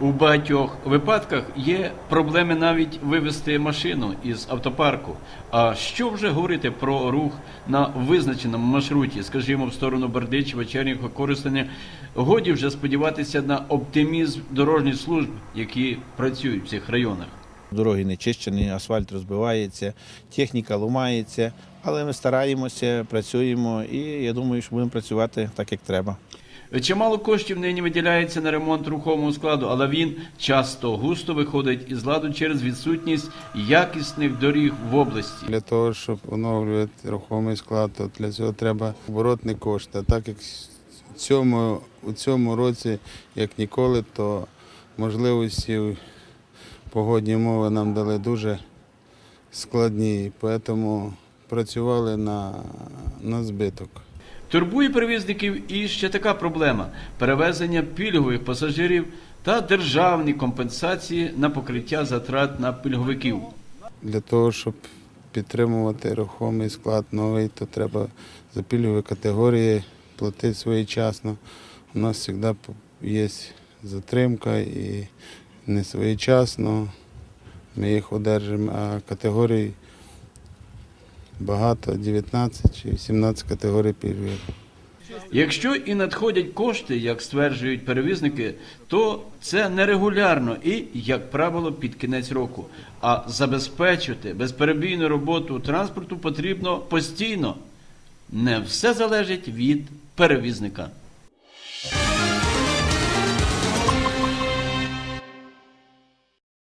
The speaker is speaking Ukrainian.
У багатьох випадках є проблеми навіть вивести машину із автопарку. А що вже говорити про рух на визначеному маршруті, скажімо, в сторону Бердичева, Чернігова, Коростеня, годі вже сподіватися на оптимізм дорожніх служб, які працюють в цих районах. Дороги не чищені, асфальт розбивається, техніка ламається, але ми стараємося, працюємо і я думаю, що будемо працювати так, як треба. Чимало коштів нині виділяється на ремонт рухомого складу, але він часто густо виходить із ладу через відсутність якісних доріг в області. Для того, щоб оновлювати рухомий склад, то для цього треба оборотні кошти. Так як в цьому, у цьому році, як ніколи, то можливості погодні умови нам дали дуже складні, тому працювали на, на збиток. Турбує перевізників і ще така проблема перевезення пільгових пасажирів та державні компенсації на покриття затрат на пільговиків. Для того, щоб підтримувати рухомий склад новий, то треба за пільгові категорії платити своєчасно. У нас завжди є затримка і не своєчасно ми їх одержимо, а категорій багато, 19 чи 17 категорій пільгових. Якщо і надходять кошти, як стверджують перевізники, то це нерегулярно і, як правило, під кінець року. А забезпечити безперебійну роботу транспорту потрібно постійно. Не все залежить від перевізника.